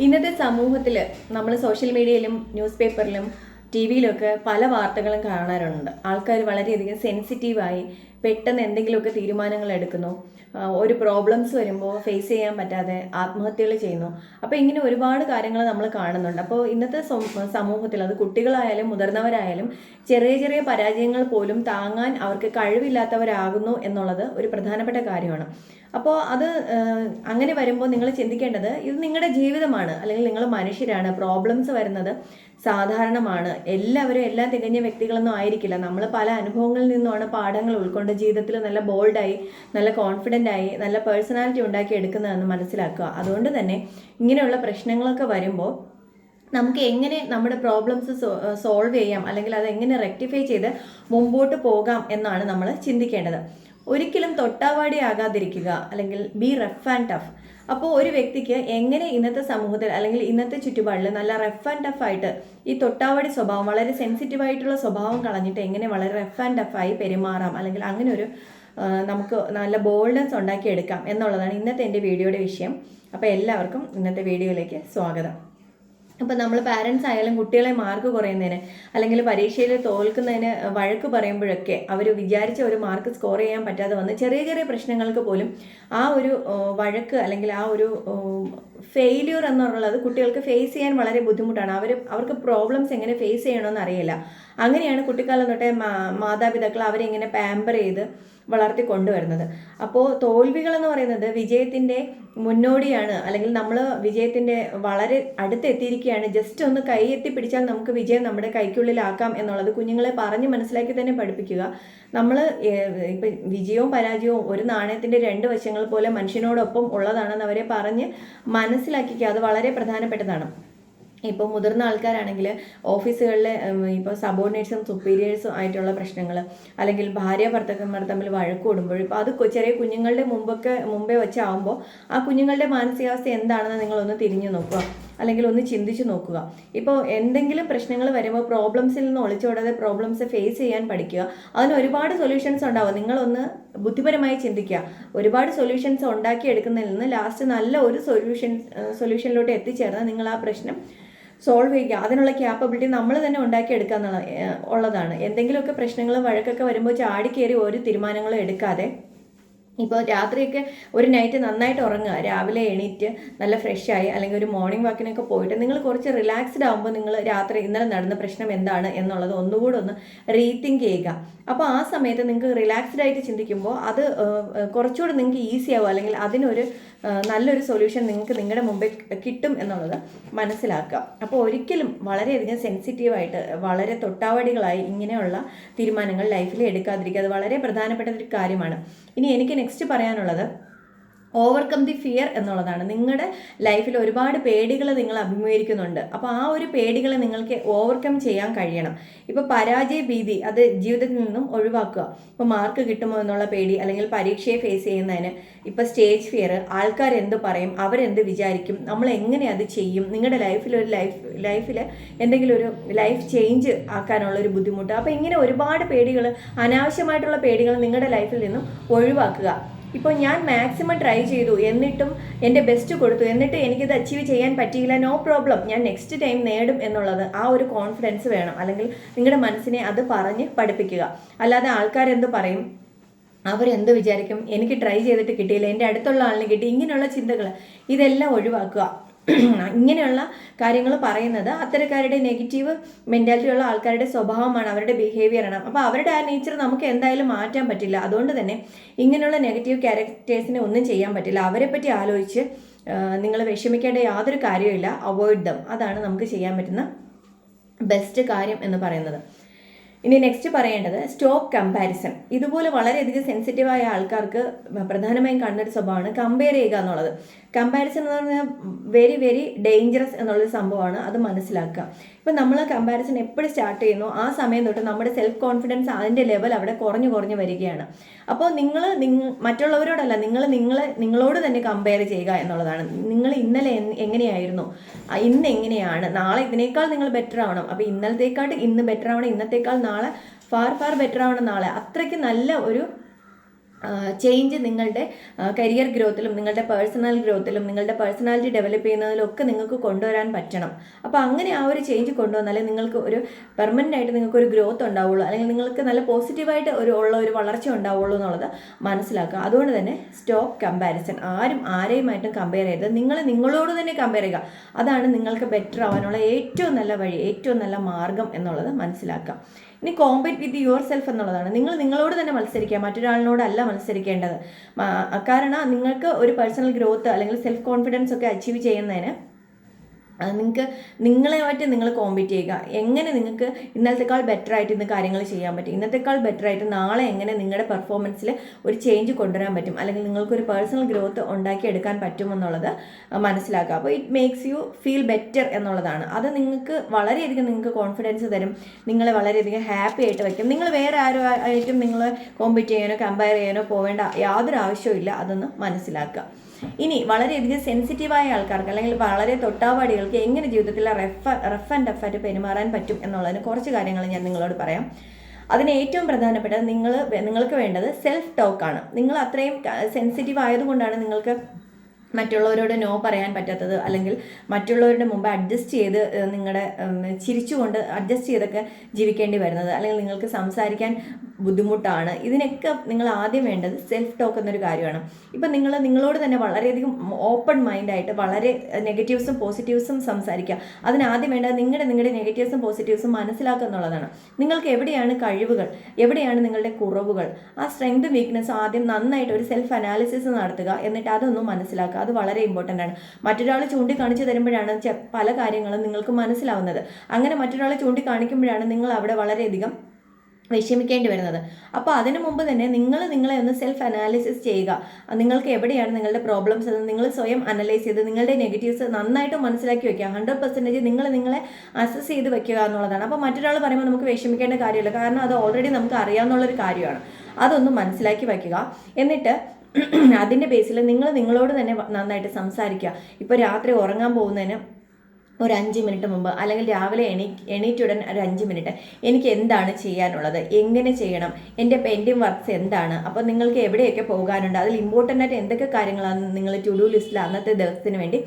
ഇന്നത്തെ സമൂഹത്തിൽ നമ്മൾ സോഷ്യൽ മീഡിയയിലും ന്യൂസ് പേപ്പറിലും ടി വിയിലൊക്കെ പല വാർത്തകളും കാണാറുണ്ട്. ആൾക്കാർ വളരെയധികം സെൻസിറ്റീവായി പെട്ടെന്ന് എന്തെങ്കിലുമൊക്കെ തീരുമാനങ്ങൾ എടുക്കുന്നു. ഒരു പ്രോബ്ലംസ് വരുമ്പോൾ ഫേസ് ചെയ്യാൻ പറ്റാതെ ആത്മഹത്യകൾ ചെയ്യുന്നു. അപ്പോൾ ഇങ്ങനെ ഒരുപാട് കാര്യങ്ങൾ നമ്മൾ കാണുന്നുണ്ട്. അപ്പോൾ ഇന്നത്തെ സമൂഹത്തിൽ അത് കുട്ടികളായാലും മുതിർന്നവരായാലും ചെറിയ ചെറിയ പരാജയങ്ങൾ പോലും താങ്ങാൻ അവർക്ക് കഴിവില്ലാത്തവരാകുന്നു എന്നുള്ളത് ഒരു പ്രധാനപ്പെട്ട കാര്യമാണ്. അപ്പോൾ അത് അങ്ങനെ വരുമ്പോൾ നിങ്ങൾ ചിന്തിക്കേണ്ടത് ഇത് നിങ്ങളുടെ ജീവിതമാണ്. അല്ലെങ്കിൽ നിങ്ങൾ മനുഷ്യരാണ്. പ്രോബ്ലംസ് വരുന്നത് സാധാരണമാണ്. എല്ലാവരും എല്ലാം തികഞ്ഞ വ്യക്തികളൊന്നും ആയിരിക്കില്ല. നമ്മൾ പല അനുഭവങ്ങളിൽ നിന്നുമാണ് പാഠങ്ങൾ ഉൾക്കൊണ്ട് ജീവിതത്തിൽ നല്ല ബോൾഡായി നല്ല കോൺഫിഡന്റ് ആയി നല്ല പേഴ്സണാലിറ്റി ഉണ്ടാക്കി എടുക്കുന്നതെന്ന് മനസ്സിലാക്കുക. അതുകൊണ്ട് തന്നെ ഇങ്ങനെയുള്ള പ്രശ്നങ്ങളൊക്കെ വരുമ്പോൾ നമുക്ക് എങ്ങനെ നമ്മുടെ പ്രോബ്ലംസ് സോൾവ് ചെയ്യാം അല്ലെങ്കിൽ അത് എങ്ങനെ റെക്ടിഫൈ ചെയ്ത് മുമ്പോട്ട് പോകാം എന്നാണ് നമ്മൾ ചിന്തിക്കേണ്ടത്. ഒരിക്കലും തൊട്ടാവാടി ആകാതിരിക്കുക അല്ലെങ്കിൽ ബി റഫ് ആൻഡ് ടഫ് അപ്പോൾ ഒരു വ്യക്തിക്ക് എങ്ങനെ ഇന്നത്തെ സമൂഹത്തിൽ അല്ലെങ്കിൽ ഇന്നത്തെ ചുറ്റുപാടിൽ നല്ല റഫ് ആൻഡ് ടഫ് ആയിട്ട് ഈ തൊട്ടാവാടി സ്വഭാവം വളരെ സെൻസിറ്റീവ് ആയിട്ടുള്ള സ്വഭാവം കളഞ്ഞിട്ട് എങ്ങനെ വളരെ റഫ് ആൻഡ് ടഫായി പെരുമാറാം അല്ലെങ്കിൽ അങ്ങനെ ഒരു നമുക്ക് നല്ല ബോൾഡൻസ് ഉണ്ടാക്കിയെടുക്കാം എന്നുള്ളതാണ് ഇന്നത്തെ എന്റെ വീഡിയോയുടെ വിഷയം. അപ്പോൾ എല്ലാവർക്കും ഇന്നത്തെ വീഡിയോയിലേക്ക് സ്വാഗതം. അപ്പം നമ്മൾ പാരൻസ് ആയാലും കുട്ടികളെ മാർക്ക് കുറയുന്നതിന് അല്ലെങ്കിൽ പരീക്ഷയിൽ തോൽക്കുന്നതിന് വഴക്ക് പറയുമ്പോഴൊക്കെ അവർ വിചാരിച്ച ഒരു മാർക്ക് സ്കോർ ചെയ്യാൻ പറ്റാതെ വന്ന് ചെറിയ ചെറിയ പ്രശ്നങ്ങൾക്ക് പോലും ആ ഒരു വഴക്ക് അല്ലെങ്കിൽ ആ ഒരു ഫെയില്യൂർ എന്നുള്ളത് കുട്ടികൾക്ക് ഫേസ് ചെയ്യാൻ വളരെ ബുദ്ധിമുട്ടാണ്. അവർ അവർക്ക് പ്രോബ്ലംസ് എങ്ങനെ ഫേസ് ചെയ്യണമെന്ന് അറിയില്ല. അങ്ങനെയാണ് കുട്ടിക്കാലം തൊട്ടേ മാതാപിതാക്കൾ അവരെങ്ങനെ പാമ്പർ ചെയ്ത് വളർത്തി കൊണ്ടുവരുന്നത്. അപ്പോൾ തോൽവികൾ എന്ന് പറയുന്നത് വിജയത്തിന്റെ മുന്നോടിയാണ് അല്ലെങ്കിൽ നമ്മൾ വിജയത്തിന്റെ വളരെ അടുത്തെത്തിയിരിക്കുകയാണ്. ജസ്റ്റ് ഒന്ന് കൈ എത്തി പിടിച്ചാൽ നമുക്ക് വിജയം നമ്മുടെ കൈക്കുള്ളിലാക്കാം എന്നുള്ളത് കുഞ്ഞുങ്ങളെ പറഞ്ഞ് മനസ്സിലാക്കി തന്നെ പഠിപ്പിക്കുക. നമ്മൾ ഇപ്പം വിജയവും പരാജയവും ഒരു നാണയത്തിന്റെ രണ്ട് വശങ്ങൾ പോലെ മനുഷ്യനോടൊപ്പം ഉള്ളതാണെന്ന് അവരെ പറഞ്ഞ് മനസ്സിലാക്കിക്കുക. അത് വളരെ പ്രധാനപ്പെട്ടതാണ്. ഇപ്പോൾ മുതിർന്ന ആൾക്കാരാണെങ്കിൽ ഓഫീസുകളിലെ ഇപ്പോൾ സബോർഡിനേറ്റ്സും സുപ്പീരിയേഴ്സും ആയിട്ടുള്ള പ്രശ്നങ്ങൾ അല്ലെങ്കിൽ ഭാര്യ ഭർത്താക്കന്മാർ തമ്മിൽ വഴക്ക് കൂടുമ്പോൾ ഇപ്പോൾ അത് ചെറിയ കുഞ്ഞുങ്ങളുടെ മുമ്പൊക്കെ മുമ്പേ വെച്ചാകുമ്പോൾ ആ കുഞ്ഞുങ്ങളുടെ മാനസികാവസ്ഥ എന്താണെന്ന് നിങ്ങളൊന്ന് തിരിഞ്ഞു നോക്കുക അല്ലെങ്കിൽ ഒന്ന് ചിന്തിച്ചു നോക്കുക. ഇപ്പോൾ എന്തെങ്കിലും പ്രശ്നങ്ങൾ വരുമ്പോൾ പ്രോബ്ലംസിൽ നിന്ന് ഒളിച്ചോടാതെ പ്രോബ്ലംസ് ഫേസ് ചെയ്യാൻ പഠിക്കുക. അതിന് ഒരുപാട് സൊല്യൂഷൻസ് ഉണ്ടാവും. നിങ്ങളൊന്ന് ബുദ്ധിപരമായി ചിന്തിക്കുക. ഒരുപാട് സൊല്യൂഷൻസ് ഉണ്ടാക്കിയെടുക്കുന്നതിൽ നിന്ന് ലാസ്റ്റ് നല്ല ഒരു സൊല്യൂഷൻ സൊല്യൂഷനിലോട്ട് എത്തിച്ചേർന്ന് നിങ്ങൾ ആ പ്രശ്നം സോൾവ് ചെയ്യുക. അതിനുള്ള ക്യാപ്പബിലിറ്റി നമ്മൾ തന്നെ ഉണ്ടാക്കിയെടുക്കുക എന്നുള്ള ഏഹ്, ഉള്ളതാണ്. എന്തെങ്കിലുമൊക്കെ പ്രശ്നങ്ങൾ വഴക്കൊക്കെ വരുമ്പോൾ ചാടിക്കയറി ഒരു തീരുമാനങ്ങളും എടുക്കാതെ ഇപ്പോൾ രാത്രിയൊക്കെ ഒരു നൈറ്റ് നന്നായിട്ട് ഉറങ്ങുക. രാവിലെ എണീറ്റ് നല്ല ഫ്രഷായി അല്ലെങ്കിൽ ഒരു മോർണിംഗ് വാക്കിനൊക്കെ പോയിട്ട് നിങ്ങൾ കുറച്ച് റിലാക്സ്ഡ് ആകുമ്പോൾ നിങ്ങൾ രാത്രി ഇന്നലെ നടന്ന പ്രശ്നം എന്താണ് എന്നുള്ളത് ഒന്നുകൂടെ ഒന്ന് റീതിങ്ക് ചെയ്യുക. അപ്പോൾ ആ സമയത്ത് നിങ്ങൾക്ക് റിലാക്സ്ഡ് ആയിട്ട് ചിന്തിക്കുമ്പോൾ അത് കുറച്ചുകൂടെ നിങ്ങൾക്ക് ഈസി ആവുക അല്ലെങ്കിൽ അതിനൊരു നല്ലൊരു സൊല്യൂഷൻ നിങ്ങൾക്ക് നിങ്ങളുടെ മുമ്പിൽ കിട്ടും എന്നുള്ളത് മനസ്സിലാക്കുക. അപ്പോൾ ഒരിക്കലും വളരെയധികം സെൻസിറ്റീവായിട്ട് വളരെ തൊട്ടാവടികളായി ഇങ്ങനെയുള്ള തീരുമാനങ്ങൾ ലൈഫിൽ എടുക്കാതിരിക്കുക. അത് വളരെ പ്രധാനപ്പെട്ട ഒരു കാര്യമാണ്. ഇനി എനിക്ക് നെക്സ്റ്റ് പറയാനുള്ളത് ഓവർകം ദി ഫിയർ എന്നുള്ളതാണ്. നിങ്ങളുടെ ലൈഫിൽ ഒരുപാട് പേടികൾ നിങ്ങൾ അഭിമുഖീകരിക്കുന്നുണ്ട്. അപ്പോൾ ആ ഒരു പേടികളെ നിങ്ങൾക്ക് ഓവർകം ചെയ്യാൻ കഴിയണം. ഇപ്പോൾ പരാജയ ഭീതി അത് ജീവിതത്തിൽ നിന്നും ഒഴിവാക്കുക. ഇപ്പോൾ മാർക്ക് കിട്ടുമോ എന്നുള്ള പേടി അല്ലെങ്കിൽ പരീക്ഷയെ ഫേസ് ചെയ്യുന്നതിന് ഇപ്പോൾ സ്റ്റേജ് ഫിയർ ആൾക്കാർ എന്ത് പറയും അവരെന്ത് വിചാരിക്കും നമ്മൾ എങ്ങനെ അത് ചെയ്യും നിങ്ങളുടെ ലൈഫിൽ ഒരു ലൈഫ് ലൈഫിൽ എന്തെങ്കിലും ഒരു ലൈഫ് ചേഞ്ച് ആക്കാനുള്ള ഒരു ബുദ്ധിമുട്ട്. അപ്പോൾ ഇങ്ങനെ ഒരുപാട് പേടികൾ അനാവശ്യമായിട്ടുള്ള പേടികൾ നിങ്ങളുടെ ലൈഫിൽ നിന്നും ഒഴിവാക്കുക. ഇപ്പോൾ ഞാൻ മാക്സിമം ട്രൈ ചെയ്തു. എന്നിട്ടും എന്റെ ബെസ്റ്റ് കൊടുത്തു. എന്നിട്ട് എനിക്കിത് അച്ചീവ് ചെയ്യാൻ പറ്റിയില്ല. നോ പ്രോബ്ലം ഞാൻ നെക്സ്റ്റ് ടൈം നേടും എന്നുള്ളത് ആ ഒരു കോൺഫിഡൻസ് വേണം. അല്ലെങ്കിൽ നിങ്ങളുടെ മനസ്സിനെ അത് പറഞ്ഞ് പഠിപ്പിക്കുക. അല്ലാതെ ആൾക്കാരെന്ത് പറയും? അവരെന്ത് വിചാരിക്കും? എനിക്ക് ട്രൈ ചെയ്തിട്ട് കിട്ടിയില്ല. എന്റെ അടുത്തുള്ള ആളിന് കിട്ടി. ഇങ്ങനെയുള്ള ചിന്തകൾ ഇതെല്ലാം ഒഴിവാക്കുക. ഇങ്ങനെയുള്ള കാര്യങ്ങൾ പറയുന്നത് അത്തരക്കാരുടെ നെഗറ്റീവ് മെന്റാലിറ്റി ഉള്ള ആൾക്കാരുടെ സ്വഭാവമാണ് അവരുടെ ബിഹേവിയറാണ് അപ്പോൾ അവരുടെ ആ നേച്ചർ നമുക്ക് എന്തായാലും മാറ്റാൻ പറ്റില്ല. അതുകൊണ്ട് തന്നെ ഇങ്ങനെയുള്ള നെഗറ്റീവ് ക്യാരക്ടേഴ്സിനെ ഒന്നും ചെയ്യാൻ പറ്റില്ല. അവരെ പറ്റി ആലോചിച്ച് നിങ്ങൾ വിഷമിക്കേണ്ട യാതൊരു കാര്യമില്ല അവോയ്ഡ് ദം അതാണ് നമുക്ക് ചെയ്യാൻ പറ്റുന്ന ബെസ്റ്റ് കാര്യം എന്ന് പറയുന്നത്. ഇനി നെക്സ്റ്റ് പറയേണ്ടത് സ്റ്റോക്ക് കമ്പാരിസൺ ഇതുപോലെ വളരെയധികം സെൻസിറ്റീവായ ആൾക്കാർക്ക് പ്രധാനമായും കണ്ടൊരു സ്വഭാവമാണ് കമ്പയർ ചെയ്യുക എന്നുള്ളത്. കമ്പാരിസൺ എന്ന് പറഞ്ഞാൽ വെരി വെരി ഡേഞ്ചറസ് എന്നുള്ളൊരു സംഭവമാണ് അത് മനസ്സിലാക്കുക. ഇപ്പം നമ്മൾ കമ്പാരിസൺ എപ്പോഴും സ്റ്റാർട്ട് ചെയ്യുന്നു ആ സമയം തൊട്ട് നമ്മുടെ സെൽഫ് കോൺഫിഡൻസ് അതിന്റെ ലെവൽ അവിടെ കുറഞ്ഞു കുറഞ്ഞു വരികയാണ്. അപ്പോൾ നിങ്ങൾ മറ്റുള്ളവരോടല്ല നിങ്ങൾ നിങ്ങളെ നിങ്ങളോട് തന്നെ കമ്പയർ ചെയ്യുക എന്നുള്ളതാണ്. നിങ്ങൾ ഇന്നലെ എങ്ങനെയായിരുന്നു? ഇന്ന് എങ്ങനെയാണ്? നാളെ ഇതിനേക്കാൾ നിങ്ങൾ ബെറ്റർ ആവണം. അപ്പോൾ ഇന്നലത്തേക്കാട്ട് ഇന്ന് ബെറ്റർ ആവണം. ഇന്നത്തേക്കാൾ നാളെ ഫാർ ഫാർ ബെറ്റർ ആവണം നാളെ. അത്രയ്ക്ക് നല്ല ഒരു ചേഞ്ച് നിങ്ങളുടെ കരിയർ ഗ്രോത്തിലും നിങ്ങളുടെ പേഴ്സണൽ ഗ്രോത്തിലും നിങ്ങളുടെ പേഴ്സണാലിറ്റി ഡെവലപ്പ് ചെയ്യുന്നതിലും ഒക്കെ നിങ്ങൾക്ക് കൊണ്ടുവരാൻ പറ്റണം. അപ്പോൾ അങ്ങനെ ആ ഒരു ചേഞ്ച് കൊണ്ടുവന്നാലേ നിങ്ങൾക്ക് ഒരു പെർമനന്റ് ആയിട്ട് നിങ്ങൾക്ക് ഒരു ഗ്രോത്ത് ഉണ്ടാവുള്ളൂ. അല്ലെങ്കിൽ നിങ്ങൾക്ക് നല്ല പോസിറ്റീവായിട്ട് ഒരു ഉള്ള ഒരു വളർച്ച ഉണ്ടാവുള്ളൂ എന്നുള്ളത് മനസ്സിലാക്കുക. അതുകൊണ്ട് തന്നെ സ്റ്റോപ്പ് കമ്പാരിസൺ ആരും ആരെയുമായിട്ടും കമ്പയർ ചെയ്ത് നിങ്ങൾ നിങ്ങളോട് തന്നെ കമ്പയർ ചെയ്യുക. അതാണ് നിങ്ങൾക്ക് ബെറ്റർ ആവാനുള്ള ഏറ്റവും നല്ല വഴി ഏറ്റവും നല്ല മാർഗം എന്നുള്ളത് മനസ്സിലാക്കുക. ഇനി കോമ്പറ്റ് വിത്ത് യുവർ സെൽഫ് എന്നുള്ളതാണ്. നിങ്ങൾ നിങ്ങളോട് തന്നെ മത്സരിക്കുക മറ്റൊരാളിനോടല്ല മത്സരിക്കേണ്ടത്. കാരണം നിങ്ങൾക്ക് ഒരു പേഴ്സണൽ ഗ്രോത്ത് അല്ലെങ്കിൽ സെൽഫ് കോൺഫിഡൻസ് ഒക്കെ അച്ചീവ് ചെയ്യുന്നതിന് നിങ്ങൾക്ക് നിങ്ങളെയായിട്ട് നിങ്ങൾ കോമ്പീറ്റ് ചെയ്യുക. എങ്ങനെ നിങ്ങൾക്ക് ഇന്നലത്തെക്കാൾ ബെറ്റർ ആയിട്ട് ഇന്ന് കാര്യങ്ങൾ ചെയ്യാൻ പറ്റും? ഇന്നത്തെക്കാൾ ബെറ്റർ ആയിട്ട് നാളെ എങ്ങനെ നിങ്ങളുടെ പെർഫോമൻസിൽ ഒരു ചേഞ്ച് കൊണ്ടുവരാൻ പറ്റും? അല്ലെങ്കിൽ നിങ്ങൾക്കൊരു പേഴ്സണൽ ഗ്രോത്ത് ഉണ്ടാക്കിയെടുക്കാൻ പറ്റുമെന്നുള്ളത് മനസ്സിലാക്കുക. അപ്പോൾ it makes you feel better എന്നുള്ളതാണ്. അത് നിങ്ങൾക്ക് വളരെയധികം നിങ്ങൾക്ക് കോൺഫിഡൻസ് തരും. നിങ്ങളെ വളരെയധികം ഹാപ്പി ആയിട്ട് വയ്ക്കും നിങ്ങൾ വേറെ ആരോ ആയിട്ടും നിങ്ങൾ കോമ്പീറ്റ് ചെയ്യാനോ കമ്പയർ ചെയ്യാനോ പോവേണ്ട യാതൊരു ആവശ്യവും ഇല്ല. അതൊന്ന് മനസ്സിലാക്കുക. ഇനി വളരെയധികം സെൻസിറ്റീവായ ആൾക്കാർക്ക് അല്ലെങ്കിൽ വളരെ തൊട്ടാവാടികൾക്ക് എങ്ങനെ ജീവിതത്തിൽ റഫ് റഫ് ആൻഡ് ടഫ് ആയിട്ട് പെരുമാറാൻ പറ്റും എന്നുള്ളതിന് കുറച്ച് കാര്യങ്ങൾ ഞാൻ നിങ്ങളോട് പറയാം. അതിന് ഏറ്റവും പ്രധാനപ്പെട്ടത് നിങ്ങൾ നിങ്ങൾക്ക് വേണ്ടത് സെൽഫ് ടോക്കാണ് നിങ്ങൾ അത്രയും സെൻസിറ്റീവ് ആയതുകൊണ്ടാണ് നിങ്ങൾക്ക് മറ്റുള്ളവരോട് നോ പറയാൻ പറ്റാത്തത് അല്ലെങ്കിൽ മറ്റുള്ളവരുടെ മുമ്പ് അഡ്ജസ്റ്റ് ചെയ്ത് നിങ്ങളുടെ ചിരിച്ചുകൊണ്ട് അഡ്ജസ്റ്റ് ചെയ്തൊക്കെ ജീവിക്കേണ്ടി വരുന്നത് അല്ലെങ്കിൽ നിങ്ങൾക്ക് സംസാരിക്കാൻ ബുദ്ധിമുട്ടാണ്. ഇതിനൊക്കെ നിങ്ങൾ ആദ്യം വേണ്ടത് സെൽഫ് ടോക്ക് എന്നൊരു കാര്യമാണ്. ഇപ്പം നിങ്ങൾ നിങ്ങളോട് തന്നെ വളരെയധികം ഓപ്പൺ മൈൻഡായിട്ട് വളരെ നെഗറ്റീവ്സും പോസിറ്റീവ്സും സംസാരിക്കുക. അതിനാദ്യം വേണ്ടത് നിങ്ങളുടെ നിങ്ങളുടെ നെഗറ്റീവ്സും പോസിറ്റീവ്സും മനസ്സിലാക്കുക എന്നുള്ളതാണ്. നിങ്ങൾക്ക് എവിടെയാണ് കഴിവുകൾ? എവിടെയാണ് നിങ്ങളുടെ കുറവുകൾ? ആ സ്ട്രെങ്തും വീക്ക്നെസ്സും ആദ്യം നന്നായിട്ട് ഒരു സെൽഫ് അനാലിസിസ് നടത്തുക. എന്നിട്ട് അതൊന്നും മനസ്സിലാക്കുക. അത് വളരെ ഇമ്പോർട്ടന്റ് ആണ്. മറ്റൊരാൾ ചൂണ്ടിക്കാണിച്ചു തരുമ്പോഴാണ് പല കാര്യങ്ങളും നിങ്ങൾക്ക് മനസ്സിലാവുന്നത്. അങ്ങനെ മറ്റൊരാൾ ചൂണ്ടിക്കാണിക്കുമ്പോഴാണ് നിങ്ങൾ അവിടെ വളരെയധികം വിഷമിക്കേണ്ടി വരുന്നത്. അപ്പോൾ അതിനു മുമ്പ് തന്നെ നിങ്ങൾ നിങ്ങളെ ഒന്ന് സെൽഫ് അനാലിസിസ് ചെയ്യുക. നിങ്ങൾക്ക് എവിടെയാണ് നിങ്ങളുടെ പ്രോബ്ലംസ് എന്ന് നിങ്ങൾ സ്വയം അനലൈസ് ചെയ്ത് നിങ്ങളുടെ നെഗറ്റീവ്സ് നന്നായിട്ട് മനസ്സിലാക്കി വെക്കുക. ഹൺഡ്രഡ് പെർസെന്റേജ് നിങ്ങൾ നിങ്ങളെ അസസ് ചെയ്ത് വെക്കുക എന്നുള്ളതാണ്. അപ്പോൾ മറ്റൊരാൾ പറയുമ്പോൾ നമുക്ക് വിഷമിക്കേണ്ട കാര്യമില്ല. കാരണം അത് ഓൾറെഡി നമുക്ക് അറിയാവുന്നുള്ളൊരു കാര്യമാണ്. അതൊന്ന് മനസ്സിലാക്കി വയ്ക്കുക എന്നിട്ട് അതിന്റെ ബേസിൽ നിങ്ങൾ നിങ്ങളോട് തന്നെ നന്നായിട്ട് സംസാരിക്കുക. ഇപ്പോൾ രാത്രി ഉറങ്ങാൻ പോകുന്നതിന് ഒരു അഞ്ച് മിനിറ്റ് മുമ്പ് അല്ലെങ്കിൽ രാവിലെ എണീ എണീറ്റുടൻ ഒരു അഞ്ച് മിനിറ്റ് എനിക്ക് എന്താണ് ചെയ്യാനുള്ളത്? എങ്ങനെ ചെയ്യണം? എന്റെ പെൻഡിങ് വർക്ക്സ് എന്താണ്? അപ്പോൾ നിങ്ങൾക്ക് എവിടെയൊക്കെ പോകാനുണ്ട്? അതിൽ ഇമ്പോർട്ടന്റ് ആയിട്ട് എന്തൊക്കെ കാര്യങ്ങളാണ് നിങ്ങൾ ടു ഡു ലിസ്റ്റിൽ അന്നത്തെ ദിവസത്തിന് വേണ്ടി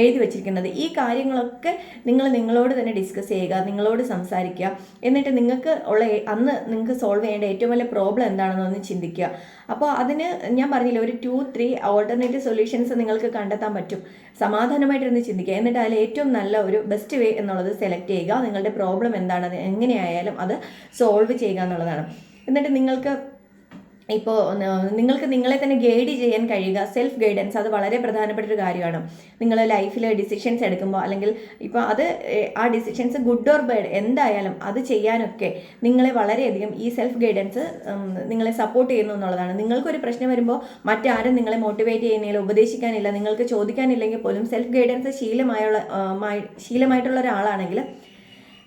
എഴുതി വെച്ചിരിക്കുന്നത്? ഈ കാര്യങ്ങളൊക്കെ നിങ്ങൾ നിങ്ങളോട് തന്നെ ഡിസ്കസ് ചെയ്യുക നിങ്ങളോട് സംസാരിക്കുക. എന്നിട്ട് നിങ്ങൾക്ക് ഉള്ള അന്ന് നിങ്ങൾക്ക് സോൾവ് ചെയ്യേണ്ട ഏറ്റവും വലിയ പ്രോബ്ലം എന്താണെന്ന് ഒന്ന് ചിന്തിക്കുക. അപ്പോൾ അതിന് ഞാൻ പറഞ്ഞില്ല ഒരു ടു ത്രീ ഓൾട്ടർനേറ്റീവ് സൊല്യൂഷൻസ് നിങ്ങൾക്ക് കണ്ടെത്താൻ പറ്റും. സമാധാനമായിട്ടിരുന്ന് ചിന്തിക്കുക. എന്നിട്ട് അതിൽ ഏറ്റവും നല്ല ഒരു ബെസ്റ്റ് വേ എന്നുള്ളത് സെലക്ട് ചെയ്യുക. നിങ്ങളുടെ പ്രോബ്ലം എന്താണ് എങ്ങനെയായാലും അത് സോൾവ് ചെയ്യുക എന്നുള്ളതാണ്. എന്നിട്ട് നിങ്ങൾക്ക് ഇപ്പോൾ നിങ്ങൾക്ക് നിങ്ങളെ തന്നെ ഗൈഡ് ചെയ്യാൻ കഴിയുക. സെൽഫ് ഗൈഡൻസ് അത് വളരെ പ്രധാനപ്പെട്ട ഒരു കാര്യമാണ്. നിങ്ങൾ ലൈഫിൽ ഡിസിഷൻസ് എടുക്കുമ്പോൾ അല്ലെങ്കിൽ ഇപ്പോൾ അത് ആ ഡിസിഷൻസ് ഗുഡ് ഓർ ബാഡ് എന്തായാലും അത് ചെയ്യാനൊക്കെ നിങ്ങളെ വളരെയധികം ഈ സെൽഫ് ഗൈഡൻസ് നിങ്ങളെ സപ്പോർട്ട് ചെയ്യുന്നു എന്നുള്ളതാണ്. നിങ്ങൾക്കൊരു പ്രശ്നം വരുമ്പോൾ മറ്റാരും നിങ്ങളെ മോട്ടിവേറ്റ് ചെയ്യുന്നില്ല ഉപദേശിക്കാനില്ല നിങ്ങൾക്ക് ചോദിക്കാനില്ലെങ്കിൽ പോലും സെൽഫ് ഗൈഡൻസ് ശീലമായുള്ള ശീലമായിട്ടുള്ള ഒരാളാണെങ്കിൽ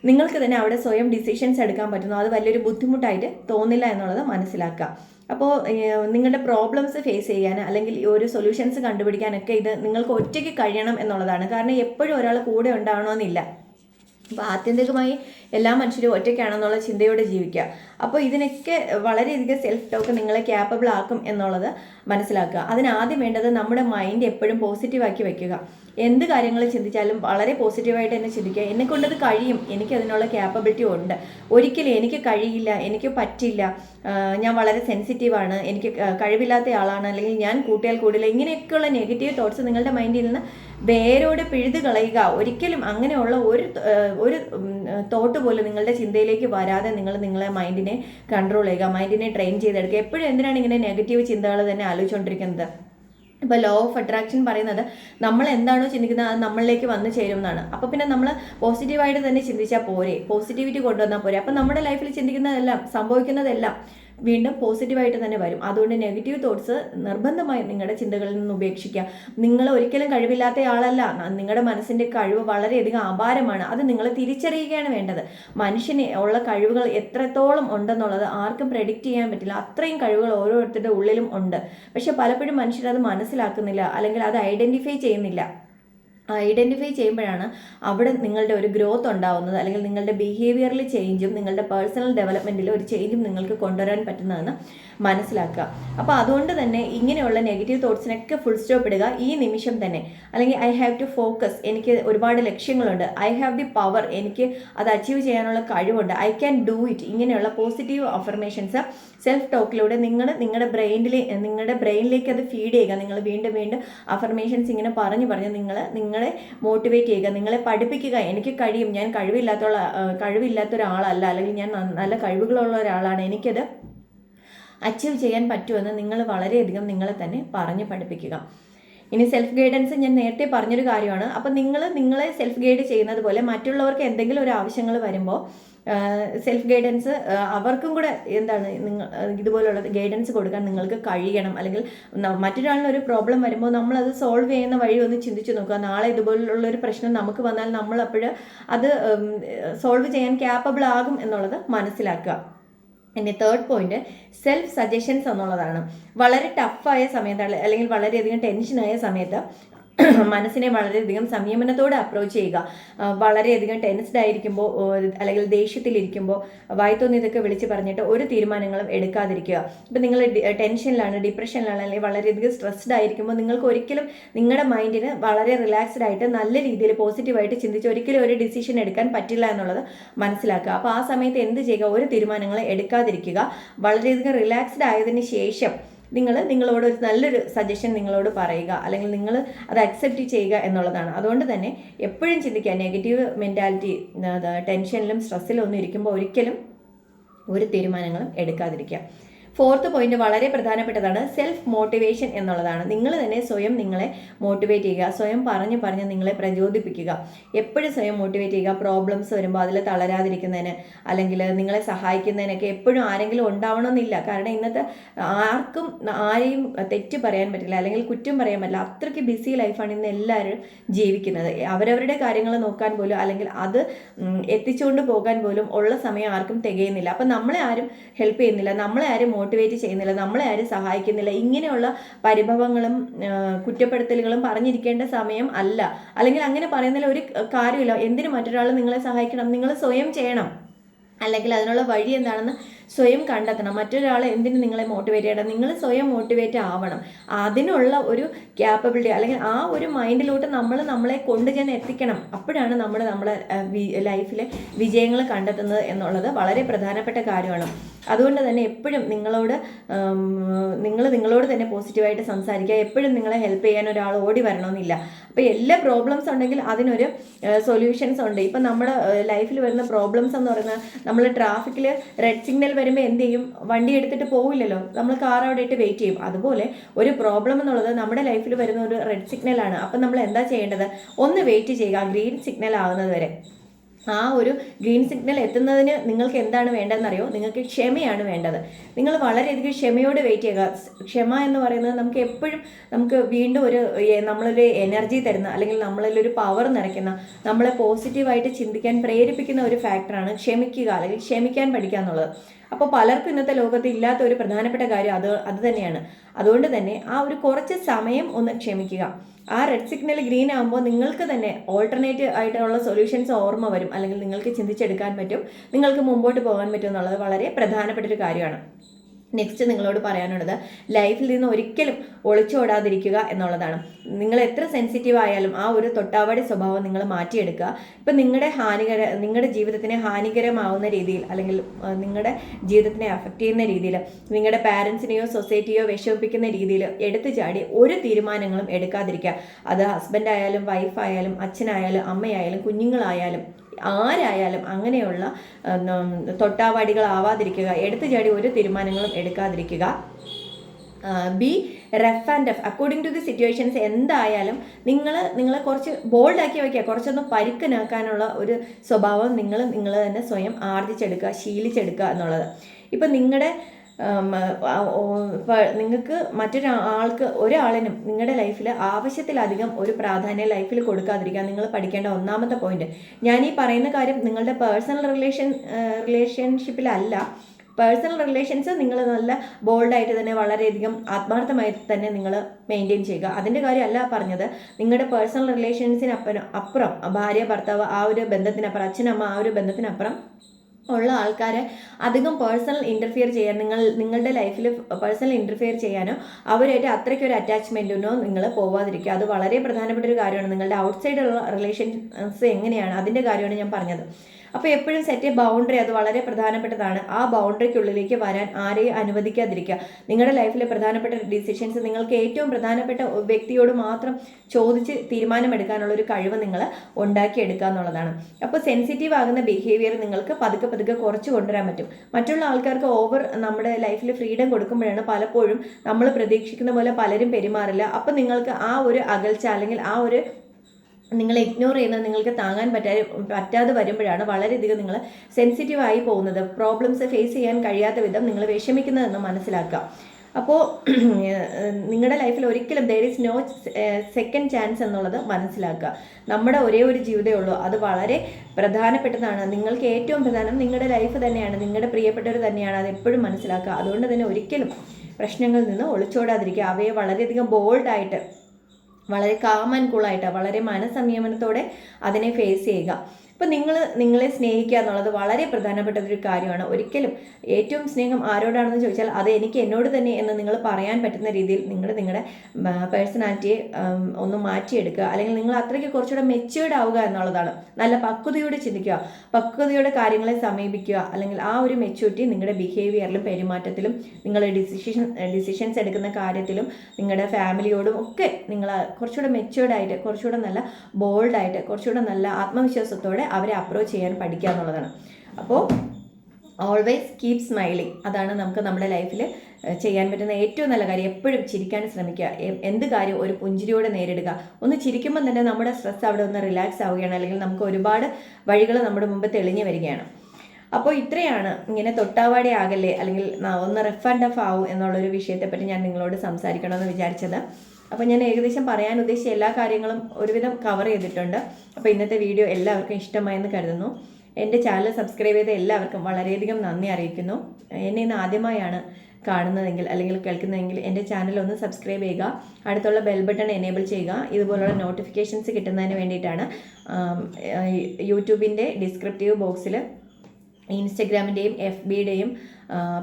നിങ്ങൾക്ക് തന്നെ അവിടെ സ്വയം ഡിസിഷൻസ് എടുക്കാൻ പറ്റുന്നു. അത് വലിയൊരു ബുദ്ധിമുട്ടായിട്ട് തോന്നില്ല എന്നുള്ളത് മനസ്സിലാക്കുക. അപ്പോൾ നിങ്ങളുടെ പ്രോബ്ലംസ് ഫേസ് ചെയ്യാൻ അല്ലെങ്കിൽ ഒരു സൊല്യൂഷൻസ് കണ്ടുപിടിക്കാനൊക്കെ ഇത് നിങ്ങൾക്ക് ഒറ്റയ്ക്ക് കഴിയണം എന്നുള്ളതാണ്. കാരണം എപ്പോഴും ഒരാൾ കൂടെ ഉണ്ടാവണമെന്നില്ല. അപ്പോൾ ആത്യന്തികമായി എല്ലാ മനുഷ്യരും ഒറ്റയ്ക്കാണെന്നുള്ള ചിന്തയോടെ ജീവിക്കുക. അപ്പോൾ ഇതിനൊക്കെ വളരെയധികം സെൽഫ് ടോക്ക് നിങ്ങളെ ക്യാപ്പബിൾ ആക്കും എന്നുള്ളത് മനസ്സിലാക്കുക. അതിനാദ്യം വേണ്ടത് നമ്മുടെ മൈൻഡ് എപ്പോഴും പോസിറ്റീവാക്കി വെക്കുക. എന്ത് കാര്യങ്ങൾ ചിന്തിച്ചാലും വളരെ പോസിറ്റീവായിട്ട് തന്നെ ചിന്തിക്കുക. എന്നെ കൊണ്ടത് കഴിയും. എനിക്ക് അതിനുള്ള ക്യാപ്പബിലിറ്റി ഉണ്ട്. ഒരിക്കലും എനിക്ക് കഴിയില്ല. എനിക്ക് പറ്റില്ല. ഞാൻ വളരെ സെൻസിറ്റീവാണ് എനിക്ക് കഴിവില്ലാത്ത ആളാണ്. അല്ലെങ്കിൽ ഞാൻ കൂട്ടിയാൽ കൂടില്ല. ഇങ്ങനെയൊക്കെയുള്ള നെഗറ്റീവ് തോട്ട്സ് നിങ്ങളുടെ മൈൻഡിൽ നിന്ന് വേരോടെ പിഴുതു കളയുക. ഒരിക്കലും അങ്ങനെയുള്ള ഒരു ഒരു തോട്ട് പോലും നിങ്ങളുടെ ചിന്തയിലേക്ക് വരാതെ നിങ്ങൾ നിങ്ങളെ മൈൻഡിനെ കൺട്രോൾ ചെയ്യുക. മൈൻഡിനെ ട്രെയിൻ ചെയ്തെടുക്കുക. എപ്പോഴും എന്തിനാണ് ഇങ്ങനെ നെഗറ്റീവ് ചിന്തകൾ തന്നെ ആലോചിച്ചുകൊണ്ടിരിക്കുന്നത് ഇപ്പോൾ ലോ ഓഫ് അട്രാക്ഷൻ പറയുന്നത് നമ്മൾ എന്താണോ ചിന്തിക്കുന്നത് അത് നമ്മളിലേക്ക് വന്നു ചേരും എന്നാണ് അപ്പോൾ പിന്നെ നമ്മൾ പോസിറ്റീവായിട്ട് തന്നെ ചിന്തിച്ചാൽ പോരെ. പോസിറ്റിവിറ്റി കൊണ്ടുവന്നാൽ പോരെ. അപ്പോൾ നമ്മുടെ ലൈഫിൽ ചിന്തിക്കുന്നതെല്ലാം സംഭവിക്കുന്നതെല്ലാം വീണ്ടും പോസിറ്റീവായിട്ട് തന്നെ വരും. അതുകൊണ്ട് നെഗറ്റീവ് തോട്ട്സ് നിർബന്ധമായും നിങ്ങളുടെ ചിന്തകളിൽ നിന്ന് ഉപേക്ഷിക്കുക. നിങ്ങൾ ഒരിക്കലും കഴിവില്ലാത്ത ആളല്ല. നിങ്ങളുടെ മനസ്സിന്റെ കഴിവ് വളരെയധികം അപാരമാണ്. അത് നിങ്ങൾ തിരിച്ചറിയുകയാണ് വേണ്ടത്. മനുഷ്യന് ഉള്ള കഴിവുകൾ എത്രത്തോളം ഉണ്ടെന്നുള്ളത് ആർക്കും പ്രെഡിക്റ്റ് ചെയ്യാൻ പറ്റില്ല. അത്രയും കഴിവുകൾ ഓരോരുത്തരുടെ ഉള്ളിലും ഉണ്ട്. പക്ഷെ പലപ്പോഴും മനുഷ്യരത് മനസ്സിലാക്കുന്നില്ല. അല്ലെങ്കിൽ അത് ഐഡന്റിഫൈ ചെയ്യുന്നില്ല. ഐഡന്റിഫൈ ചെയ്യുമ്പോഴാണ് അവിടെ നിങ്ങളുടെ ഒരു ഗ്രോത്ത് ഉണ്ടാവുന്നത്. അല്ലെങ്കിൽ നിങ്ങളുടെ ബിഹേവിയറിൽ ചേഞ്ചും നിങ്ങളുടെ പേഴ്സണൽ ഡെവലപ്മെന്റിൽ ഒരു ചേഞ്ചും നിങ്ങൾക്ക് കൊണ്ടുവരാൻ പറ്റുന്നതെന്ന് മനസ്സിലാക്കുക. അപ്പോൾ അതുകൊണ്ട് തന്നെ ഇങ്ങനെയുള്ള നെഗറ്റീവ് തോട്ട്സിനൊക്കെ ഫുൾ സ്റ്റോപ്പ് ഇടുക ഈ നിമിഷം തന്നെ. അല്ലെങ്കിൽ ഐ ഹാവ് ടു ഫോക്കസ് എനിക്ക് ഒരുപാട് ലക്ഷ്യങ്ങളുണ്ട്. ഐ ഹാവ് ദി പവർ എനിക്ക് അത് അച്ചീവ് ചെയ്യാനുള്ള കഴിവുണ്ട്. ഐ ക്യാൻ ഡൂ ഇറ്റ് ഇങ്ങനെയുള്ള പോസിറ്റീവ് അഫർമേഷൻസ് സെൽഫ് ടോക്കിലൂടെ നിങ്ങൾ നിങ്ങളുടെ ബ്രെയിനിലെ നിങ്ങളുടെ ബ്രെയിനിലേക്ക് അത് ഫീഡ് ചെയ്യുക. നിങ്ങൾ വീണ്ടും വീണ്ടും അഫർമേഷൻസ് ഇങ്ങനെ പറഞ്ഞു പറഞ്ഞ് നിങ്ങൾ നിങ്ങളെ മോട്ടിവേറ്റ് ചെയ്യുക. നിങ്ങളെ പഠിപ്പിക്കുക. എനിക്ക് കഴിയും. ഞാൻ കഴിവില്ലാത്ത കഴിവില്ലാത്ത ഒരാളല്ല അല്ലെങ്കിൽ ഞാൻ നല്ല കഴിവുകളുള്ള ഒരാളാണ്. എനിക്കത് അച്ചീവ് ചെയ്യാൻ പറ്റുമെന്ന് നിങ്ങൾ വളരെയധികം നിങ്ങളെ തന്നെ പറഞ്ഞ് പഠിപ്പിക്കുക. ഇനി സെൽഫ് ഗൈഡൻസ് ഞാൻ നേരത്തെ പറഞ്ഞൊരു കാര്യമാണ്. അപ്പം നിങ്ങൾ നിങ്ങളെ സെൽഫ് ഗൈഡ് ചെയ്യുന്നത് പോലെ മറ്റുള്ളവർക്ക് എന്തെങ്കിലും ഒരു ആവശ്യങ്ങൾ വരുമ്പോൾ സെൽഫ് ഗൈഡൻസ് അവർക്കും കൂടെ എന്താണ് നിങ്ങൾ ഇതുപോലുള്ള ഗൈഡൻസ് കൊടുക്കാൻ നിങ്ങൾക്ക് കഴിയണം. അല്ലെങ്കിൽ മറ്റൊരാളിന് ഒരു പ്രോബ്ലം വരുമ്പോൾ നമ്മളത് സോൾവ് ചെയ്യുന്ന വഴി ഒന്ന് ചിന്തിച്ചു നോക്കുക. നാളെ ഇതുപോലുള്ള ഒരു പ്രശ്നം നമുക്ക് വന്നാൽ നമ്മൾ അപ്പോൾ അത് സോൾവ് ചെയ്യാൻ ക്യാപ്പബിൾ ആകും എന്നുള്ളത് മനസ്സിലാക്കുക. ഇനി തേർഡ് പോയിന്റ് സെൽഫ് സജഷൻസ് എന്നുള്ളതാണ്. വളരെ ടഫായ സമയത്ത് അല്ലെങ്കിൽ വളരെയധികം ടെൻഷനായ സമയത്ത് മനസ്സിനെ വളരെയധികം സംയമനത്തോടെ അപ്രോച്ച് ചെയ്യുക. വളരെയധികം ടെൻസ്ഡ് ആയിരിക്കുമ്പോൾ അല്ലെങ്കിൽ ദേഷ്യത്തിലിരിക്കുമ്പോൾ വായ്ത്തോന്നി ഇതൊക്കെ വിളിച്ച് പറഞ്ഞിട്ട് ഒരു തീരുമാനങ്ങളും എടുക്കാതിരിക്കുക. ഇപ്പം നിങ്ങൾ ടെൻഷനിലാണ് ഡിപ്രഷനിലാണ് അല്ലെങ്കിൽ വളരെയധികം സ്ട്രെസ്ഡ് ആയിരിക്കുമ്പോൾ നിങ്ങൾക്ക് ഒരിക്കലും നിങ്ങളുടെ മൈൻഡിന് വളരെ റിലാക്സ്ഡ് ആയിട്ട് നല്ല രീതിയിൽ പോസിറ്റീവായിട്ട് ചിന്തിച്ച് ഒരിക്കലും ഒരു ഡിസിഷൻ എടുക്കാൻ പറ്റില്ല എന്നുള്ളത് മനസ്സിലാക്കുക. അപ്പോൾ ആ സമയത്ത് എന്ത് ചെയ്യുക? ഒരു തീരുമാനങ്ങൾ എടുക്കാതിരിക്കുക. വളരെയധികം റിലാക്സ്ഡ് ആയതിനു ശേഷം നിങ്ങൾ നിങ്ങളോട് ഒരു നല്ലൊരു സജഷൻ നിങ്ങളോട് പറയുക. അല്ലെങ്കിൽ നിങ്ങൾ അത് അക്സെപ്റ്റ് ചെയ്യുക എന്നുള്ളതാണ്. അതുകൊണ്ട് തന്നെ എപ്പോഴും ചിന്തിക്കുക. നെഗറ്റീവ് മെന്റാലിറ്റി ടെൻഷനിലും സ്ട്രെസ്സിലും ഒന്നും ഇരിക്കുമ്പോൾ ഒരിക്കലും ഒരു തീരുമാനങ്ങളും എടുക്കാതിരിക്കുക. ഫോർത്ത് പോയിന്റ് വളരെ പ്രധാനപ്പെട്ടതാണ് സെൽഫ് മോട്ടിവേഷൻ എന്നുള്ളതാണ്. നിങ്ങൾ തന്നെ സ്വയം നിങ്ങളെ മോട്ടിവേറ്റ് ചെയ്യുക സ്വയം പറഞ്ഞു പറഞ്ഞ് നിങ്ങളെ പ്രചോദിപ്പിക്കുക. എപ്പോഴും സ്വയം മോട്ടിവേറ്റ് ചെയ്യുക. പ്രോബ്ലംസ് വരുമ്പോൾ അതിൽ തളരാതിരിക്കുന്നതിന് അല്ലെങ്കിൽ നിങ്ങളെ സഹായിക്കുന്നതിനൊക്കെ എപ്പോഴും ആരെങ്കിലും ഉണ്ടാവണമെന്നില്ല. കാരണം ഇന്നത്തെ ആർക്കും ആരെയും തെറ്റ് പറയാൻ പറ്റില്ല അല്ലെങ്കിൽ കുറ്റം പറയാൻ പറ്റില്ല. അത്രയ്ക്ക് ബിസി ലൈഫാണ് ഇന്ന് എല്ലാവരും ജീവിക്കുന്നത്. അവരവരുടെ കാര്യങ്ങൾ നോക്കാൻ പോലും അല്ലെങ്കിൽ അത് എത്തിച്ചുകൊണ്ട് പോകാൻ പോലും ഉള്ള സമയം ആർക്കും തികയുന്നില്ല. അപ്പം നമ്മളെ ആരും ഹെൽപ്പ് ചെയ്യുന്നില്ല. നമ്മളെ ആരും ചെയ്യുന്നില്ല നമ്മളെ ആരും സഹായിക്കുന്നില്ല. ഇങ്ങനെയുള്ള പരിഭവങ്ങളും കുറ്റപ്പെടുത്തലുകളും പറഞ്ഞിരിക്കേണ്ട സമയം അല്ല. അല്ലെങ്കിൽ അങ്ങനെ പറയുന്നതിൽ ഒരു കാര്യമില്ല. എന്തിനു മറ്റൊരാൾ നിങ്ങളെ സഹായിക്കണം? നിങ്ങൾ സ്വയം ചെയ്യണം. അല്ലെങ്കിൽ അതിനുള്ള വഴി എന്താണെന്ന് സ്വയം കണ്ടെത്തണം. മറ്റൊരാൾ എന്തിനു നിങ്ങളെ മോട്ടിവേറ്റ് ചെയ്യണം? നിങ്ങൾ സ്വയം മോട്ടിവേറ്റ് ആവണം. അതിനുള്ള ഒരു ക്യാപ്പബിലിറ്റി അല്ലെങ്കിൽ ആ ഒരു മൈൻഡിലോട്ട് നമ്മൾ നമ്മളെ കൊണ്ടുചെന്ന് എത്തിക്കണം. അപ്പോഴാണ് നമ്മൾ നമ്മുടെ ലൈഫിലെ വിജയങ്ങൾ കണ്ടെത്തുന്നത് എന്നുള്ളത് വളരെ പ്രധാനപ്പെട്ട കാര്യമാണ്. അതുകൊണ്ട് തന്നെ എപ്പോഴും നിങ്ങളോട് നിങ്ങൾ നിങ്ങളോട് തന്നെ പോസിറ്റീവായിട്ട് സംസാരിക്കുക. എപ്പോഴും നിങ്ങളെ ഹെൽപ്പ് ചെയ്യാൻ ഒരാൾ ഓടി വരണമെന്നില്ല. അപ്പോൾ എല്ലാ പ്രോബ്ലംസ് ഉണ്ടെങ്കിൽ അതിനൊരു സൊല്യൂഷൻസ് ഉണ്ട്. ഇപ്പം നമ്മുടെ ലൈഫിൽ വരുന്ന പ്രോബ്ലംസ് എന്ന് പറയുന്നത് നമ്മൾ ട്രാഫിക്കിൽ റെഡ് സിഗ്നൽ വരുമ്പോൾ എന്ത് ചെയ്യും? വണ്ടി എടുത്തിട്ട് പോവില്ലല്ലോ. നമ്മൾ കാർ അവിടെ ഇട്ട് വെയിറ്റ് ചെയ്യും. അതുപോലെ ഒരു പ്രോബ്ലം എന്നുള്ളത് നമ്മുടെ ലൈഫിൽ വരുന്ന ഒരു റെഡ് സിഗ്നലാണ് അപ്പം നമ്മൾ എന്താ ചെയ്യേണ്ടത്? ഒന്ന് വെയിറ്റ് ചെയ്യുക. ഗ്രീൻ സിഗ്നൽ ആവുന്നത് വരെ. ആ ഒരു ഗ്രീൻ സിഗ്നൽ എത്തുന്നതിന് നിങ്ങൾക്ക് എന്താണ് വേണ്ടതെന്നറിയോ? നിങ്ങൾക്ക് ക്ഷമയാണ് വേണ്ടത്. നിങ്ങൾ വളരെയധികം ക്ഷമയോട് വെയിറ്റ് ചെയ്യുക. ക്ഷമ എന്ന് പറയുന്നത് നമുക്ക് എപ്പോഴും നമുക്ക് വീണ്ടും ഒരു നമ്മളൊരു എനർജി തരുന്ന അല്ലെങ്കിൽ നമ്മളിലൊരു പവർ നിറയ്ക്കുന്ന നമ്മളെ പോസിറ്റീവായിട്ട് ചിന്തിക്കാൻ പ്രേരിപ്പിക്കുന്ന ഒരു ഫാക്ടറാണ് ക്ഷമിക്കുക അല്ലെങ്കിൽ ക്ഷമിക്കാൻ പഠിക്കുക എന്നുള്ളത്. അപ്പോൾ പലർക്കും ഇന്നത്തെ ലോകത്ത് ഇല്ലാത്ത ഒരു പ്രധാനപ്പെട്ട കാര്യം അത് അത് തന്നെയാണ്. അതുകൊണ്ട് തന്നെ ആ ഒരു കുറച്ച് സമയം ഒന്ന് ക്ഷമിക്കുക. ആ റെഡ് സിഗ്നൽ ഗ്രീൻ ആകുമ്പോൾ നിങ്ങൾക്ക് തന്നെ ഓൾട്ടർനേറ്റീവ് ആയിട്ടുള്ള സൊല്യൂഷൻസ് ഓർമ്മ വരും. അല്ലെങ്കിൽ നിങ്ങൾക്ക് ചിന്തിച്ചെടുക്കാൻ പറ്റും. നിങ്ങൾക്ക് മുമ്പോട്ട് പോകാൻ പറ്റും എന്നുള്ളത് വളരെ പ്രധാനപ്പെട്ട ഒരു കാര്യമാണ്. നെക്സ്റ്റ് നിങ്ങളോട് പറയാനുള്ളത് ലൈഫിൽ നിന്ന് ഒരിക്കലും ഒളിച്ചോടാതിരിക്കുക എന്നുള്ളതാണ്. നിങ്ങൾ എത്ര സെൻസിറ്റീവ് ആയാലും ആ ഒരു തൊട്ടാവാടി സ്വഭാവം നിങ്ങൾ മാറ്റിയെടുക്കുക. ഇപ്പം നിങ്ങളുടെ ഹാനികര നിങ്ങളുടെ ജീവിതത്തിനെ ഹാനികരമാവുന്ന രീതിയിൽ അല്ലെങ്കിൽ നിങ്ങളുടെ ജീവിതത്തിനെ അഫക്റ്റ് ചെയ്യുന്ന രീതിയിൽ നിങ്ങളുടെ പാരൻസിനെയോ സൊസൈറ്റിയോ വിഷമിപ്പിക്കുന്ന രീതിയിൽ എടുത്തു ചാടി ഒരു തീരുമാനങ്ങളും എടുക്കാതിരിക്കുക. അത് ഹസ്ബൻഡ് ആയാലും വൈഫ് ആയാലും അച്ഛനായാലും അമ്മയായാലും കുഞ്ഞുങ്ങളായാലും ആരായാലും അങ്ങനെയുള്ള തൊട്ടാവാടികളാവാതിരിക്കുക എടുത്തു ചാടി ഒരു തീരുമാനങ്ങളും എടുക്കാതിരിക്കുക. Be rough and ref. According to the situations എന്തായാലും നിങ്ങൾ നിങ്ങളെ കുറച്ച് ബോൾഡാക്കി വയ്ക്കുക കുറച്ചൊന്ന് പരുക്കനാക്കാനുള്ള ഒരു സ്വഭാവം നിങ്ങൾ നിങ്ങൾ തന്നെ സ്വയം ആർജിച്ചെടുക്കുക ശീലിച്ചെടുക്കുക എന്നുള്ളത്. ഇപ്പം നിങ്ങളുടെ നിങ്ങൾക്ക് മറ്റൊരാൾക്ക് ഒരാളിനും നിങ്ങളുടെ ലൈഫിൽ ആവശ്യത്തിലധികം ഒരു പ്രാധാന്യം ലൈഫിൽ കൊടുക്കാതിരിക്കാൻ നിങ്ങൾ പഠിക്കേണ്ട ഒന്നാമത്തെ പോയിന്റ് ഞാൻ ഈ പറയുന്ന കാര്യം നിങ്ങളുടെ പേഴ്സണൽ റിലേഷൻ റിലേഷൻഷിപ്പിലല്ല പേഴ്സണൽ റിലേഷൻസ് നിങ്ങൾ നല്ല ബോൾഡായിട്ട് തന്നെ വളരെയധികം ആത്മാർത്ഥമായി തന്നെ നിങ്ങൾ മെയിന്റെയിൻ ചെയ്യുക. അതിന്റെ കാര്യമല്ല പറഞ്ഞത്. നിങ്ങളുടെ പേഴ്സണൽ റിലേഷൻസിനപ്പുറം അപ്പുറം ഭാര്യ ഭർത്താവ് ആ ഒരു ബന്ധത്തിനപ്പുറം അച്ഛനമ്മ ആ ഒരു ബന്ധത്തിനപ്പുറം ഉള്ള ആൾക്കാരെ അധികം പേഴ്സണൽ ഇന്റർഫിയർ ചെയ്യാൻ നിങ്ങൾ നിങ്ങളുടെ ലൈഫിൽ പേഴ്സണൽ ഇന്റർഫിയർ ചെയ്യാനോ അവരായിട്ട് അത്രയ്ക്ക് ഒരു അറ്റാച്ച്മെന്റിനോ നിങ്ങൾ പോവാതിരിക്കുക. അത് വളരെ പ്രധാനപ്പെട്ട ഒരു കാര്യമാണ്. നിങ്ങളുടെ ഔട്ട്സൈഡുള്ള റിലേഷൻസ് എങ്ങനെയാണ്? അതിന്റെ കാര്യമാണ് ഞാൻ പറഞ്ഞത്. അപ്പോൾ എപ്പോഴും സെറ്റ് ബൗണ്ടറി അത് വളരെ പ്രധാനപ്പെട്ടതാണ്. ആ ബൗണ്ടറിക്കുള്ളിലേക്ക് വരാൻ ആരെയും അനുവദിക്കാതിരിക്കുക. നിങ്ങളുടെ ലൈഫിലെ പ്രധാനപ്പെട്ട ഡിസിഷൻസ് നിങ്ങൾക്ക് ഏറ്റവും പ്രധാനപ്പെട്ട വ്യക്തിയോട് മാത്രം ചോദിച്ച് തീരുമാനമെടുക്കാനുള്ള ഒരു കഴിവ് നിങ്ങൾ ഉണ്ടാക്കിയെടുക്കുക എന്നുള്ളതാണ്. അപ്പോൾ സെൻസിറ്റീവ് ആകുന്ന ബിഹേവിയർ നിങ്ങൾക്ക് പതുക്കെ പതുക്കെ കുറച്ച് കൊണ്ടുവരാൻ പറ്റും. മറ്റുള്ള ആൾക്കാർക്ക് ഓവർ നമ്മുടെ ലൈഫിൽ ഫ്രീഡം കൊടുക്കുമ്പോഴാണ് പലപ്പോഴും നമ്മൾ പ്രതീക്ഷിക്കുന്ന പോലെ പലരും പെരുമാറില്ല. അപ്പോൾ നിങ്ങൾക്ക് ആ ഒരു അകൽച്ച അല്ലെങ്കിൽ ആ ഒരു നിങ്ങൾ ഇഗ്നോർ ചെയ്യുന്നത് നിങ്ങൾക്ക് താങ്ങാൻ പറ്റാ പറ്റാതെ വരുമ്പോഴാണ് വളരെയധികം നിങ്ങൾ സെൻസിറ്റീവായി പോകുന്നത്. പ്രോബ്ലംസ് ഫേസ് ചെയ്യാൻ കഴിയാത്ത വിധം നിങ്ങൾ വിഷമിക്കുന്നതെന്ന് മനസ്സിലാക്കുക. അപ്പോൾ നിങ്ങളുടെ ലൈഫിൽ ഒരിക്കലും there is no second chance എന്നുള്ളത് മനസ്സിലാക്കുക. നമ്മുടെ ഒരേ ഒരു ജീവിതമേ ഉള്ളൂ. അത് വളരെ പ്രധാനപ്പെട്ടതാണ്. നിങ്ങൾക്ക് ഏറ്റവും പ്രധാനം നിങ്ങളുടെ ലൈഫ് തന്നെയാണ്. നിങ്ങളുടെ പ്രിയപ്പെട്ടവർ തന്നെയാണ്. അത് എപ്പോഴും മനസ്സിലാക്കുക. അതുകൊണ്ട് തന്നെ ഒരിക്കലും പ്രശ്നങ്ങളിൽ നിന്ന് ഒളിച്ചോടാതിരിക്കുക. അവയെ വളരെയധികം ബോൾഡായിട്ട് വളരെ കാം ആൻഡ് കൂളായിട്ട് വളരെ മനസംയമനത്തോടെ അതിനെ ഫേസ് ചെയ്യുക. അപ്പം നിങ്ങൾ നിങ്ങളെ സ്നേഹിക്കുക എന്നുള്ളത് വളരെ പ്രധാനപ്പെട്ട ഒരു കാര്യമാണ്. ഒരിക്കലും ഏറ്റവും സ്നേഹം ആരോടാണെന്ന് ചോദിച്ചാൽ അത് എനിക്ക് എന്നോട് തന്നെ എന്ന് നിങ്ങൾ പറയാൻ പറ്റുന്ന രീതിയിൽ നിങ്ങൾ നിങ്ങളുടെ പേഴ്സണാലിറ്റിയെ ഒന്ന് മാറ്റിയെടുക്കുക. അല്ലെങ്കിൽ നിങ്ങൾ അത്രയ്ക്ക് കുറച്ചുകൂടെ മെച്യൂർഡ് ആവുക എന്നുള്ളതാണ്. നല്ല പക്വതയോടെ ചിന്തിക്കുക. പക്വതയോടെ കാര്യങ്ങളെ സമീപിക്കുക. അല്ലെങ്കിൽ ആ ഒരു മെച്യൂരിറ്റി നിങ്ങളുടെ ബിഹേവിയറിലും പെരുമാറ്റത്തിലും നിങ്ങളുടെ ഡിസിഷൻ ഡിസിഷൻസ് എടുക്കുന്ന കാര്യത്തിലും നിങ്ങളുടെ ഫാമിലിയോടും ഒക്കെ നിങ്ങൾ കുറച്ചുകൂടെ മെച്യൂർഡ് ആയിട്ട് കുറച്ചുകൂടെ നല്ല ബോൾഡായിട്ട് കുറച്ചുകൂടെ നല്ല ആത്മവിശ്വാസത്തോടെ അവരെ അപ്രോച്ച് ചെയ്യാൻ പഠിക്കുക എന്നുള്ളതാണ്. അപ്പോൾ ഓൾവേസ് കീപ് സ്മൈലിങ് അതാണ് നമുക്ക് നമ്മുടെ ലൈഫിൽ ചെയ്യാൻ പറ്റുന്ന ഏറ്റവും നല്ല കാര്യം. എപ്പോഴും ചിരിക്കാൻ ശ്രമിക്കുക. എന്ത് കാര്യം ഒരു പുഞ്ചിരിയോടെ നേരിടുക. ഒന്ന് ചിരിക്കുമ്പോൾ തന്നെ നമ്മുടെ സ്ട്രെസ് അവിടെ ഒന്ന് റിലാക്സ് ആവുകയാണ്. അല്ലെങ്കിൽ നമുക്ക് ഒരുപാട് വഴികൾ നമ്മുടെ മുമ്പ് തെളിഞ്ഞു വരികയാണ്. അപ്പോൾ ഇത്രയാണ്. ഇങ്ങനെ തൊട്ടാവാടി ആകല്ലേ? അല്ലെങ്കിൽ ഒന്ന് റഫ് ആൻഡ് ടഫ് ആവും എന്നുള്ളൊരു വിഷയത്തെപ്പറ്റി ഞാൻ നിങ്ങളോട് സംസാരിക്കണമെന്ന് വിചാരിച്ചത്. അപ്പോൾ ഞാൻ ഏകദേശം പറയാൻ ഉദ്ദേശിച്ച എല്ലാ കാര്യങ്ങളും ഒരുവിധം കവർ ചെയ്തിട്ടുണ്ട്. അപ്പോൾ ഇന്നത്തെ വീഡിയോ എല്ലാവർക്കും ഇഷ്ടമായെന്ന് കരുതുന്നു. എന്റെ ചാനൽ സബ്സ്ക്രൈബ് ചെയ്ത എല്ലാവർക്കും വളരെയധികം നന്ദി അറിയിക്കുന്നു. എന്നെ ഇന്ന് ആദ്യമായാണ് കാണുന്നതെങ്കിൽ അല്ലെങ്കിൽ കേൾക്കുന്നതെങ്കിൽ എന്റെ ചാനൽ ഒന്ന് സബ്സ്ക്രൈബ് ചെയ്യുക. അടുത്തുള്ള ബെൽ ബട്ടൺ എനേബിൾ ചെയ്യുക. ഇതുപോലുള്ള നോട്ടിഫിക്കേഷൻസ് കിട്ടുന്നതിന് വേണ്ടിയിട്ടാണ് യൂട്യൂബിന്റെ ഡിസ്ക്രിപ്റ്റീവ് ബോക്സിൽ ഇൻസ്റ്റഗ്രാമിന്റെയും എഫ് ബിയുടെയും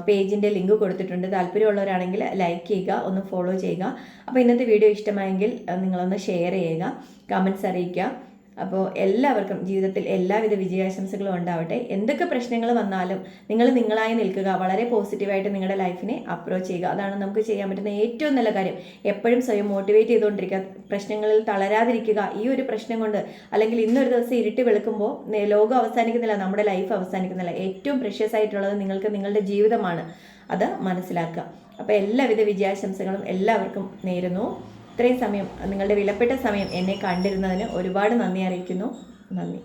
പേജിന്റെ ലിങ്ക് കൊടുത്തിട്ടുണ്ട്. താല്പര്യമുള്ളവരാണെങ്കിൽ ലൈക്ക് ചെയ്യുക ഒന്ന് ഫോളോ ചെയ്യുക. അപ്പോൾ ഇന്നത്തെ വീഡിയോ ഇഷ്ടമായെങ്കിൽ നിങ്ങളൊന്ന് ഷെയർ ചെയ്യുക കമന്റ്സ് അറിയിക്കുക. അപ്പോൾ എല്ലാവർക്കും ജീവിതത്തിൽ എല്ലാവിധ വിജയാശംസകളും ഉണ്ടാവട്ടെ. എന്തൊക്കെ പ്രശ്നങ്ങൾ വന്നാലും നിങ്ങൾ നിങ്ങളായി നിൽക്കുക. വളരെ പോസിറ്റീവായിട്ട് നിങ്ങളുടെ ലൈഫിനെ അപ്രോച്ച് ചെയ്യുക. അതാണ് നമുക്ക് ചെയ്യാൻ പറ്റുന്ന ഏറ്റവും നല്ല കാര്യം. എപ്പോഴും സ്വയം മോട്ടിവേറ്റ് ചെയ്തുകൊണ്ടിരിക്കുക. പ്രശ്നങ്ങളിൽ തളരാതിരിക്കുക. ഈ ഒരു പ്രശ്നം കൊണ്ട് അല്ലെങ്കിൽ ഇന്നൊരു ദിവസം ഇരുട്ടി വെളുക്കുമ്പോൾ ലോകം അവസാനിക്കുന്നില്ല നമ്മുടെ ലൈഫ് അവസാനിക്കുന്നില്ല. ഏറ്റവും പ്രഷ്യസ് ആയിട്ടുള്ളത് നിങ്ങൾക്ക് നിങ്ങളുടെ ജീവിതമാണ്. അത് മനസ്സിലാക്കുക. അപ്പോൾ എല്ലാവിധ വിജയാശംസകളും എല്ലാവർക്കും നേരുന്നു. ഇത്രയും സമയം നിങ്ങളുടെ വിലപ്പെട്ട സമയം എന്നെ കണ്ടിരുന്നതിന് ഒരുപാട് നന്ദി അറിയിക്കുന്നു. നന്ദി.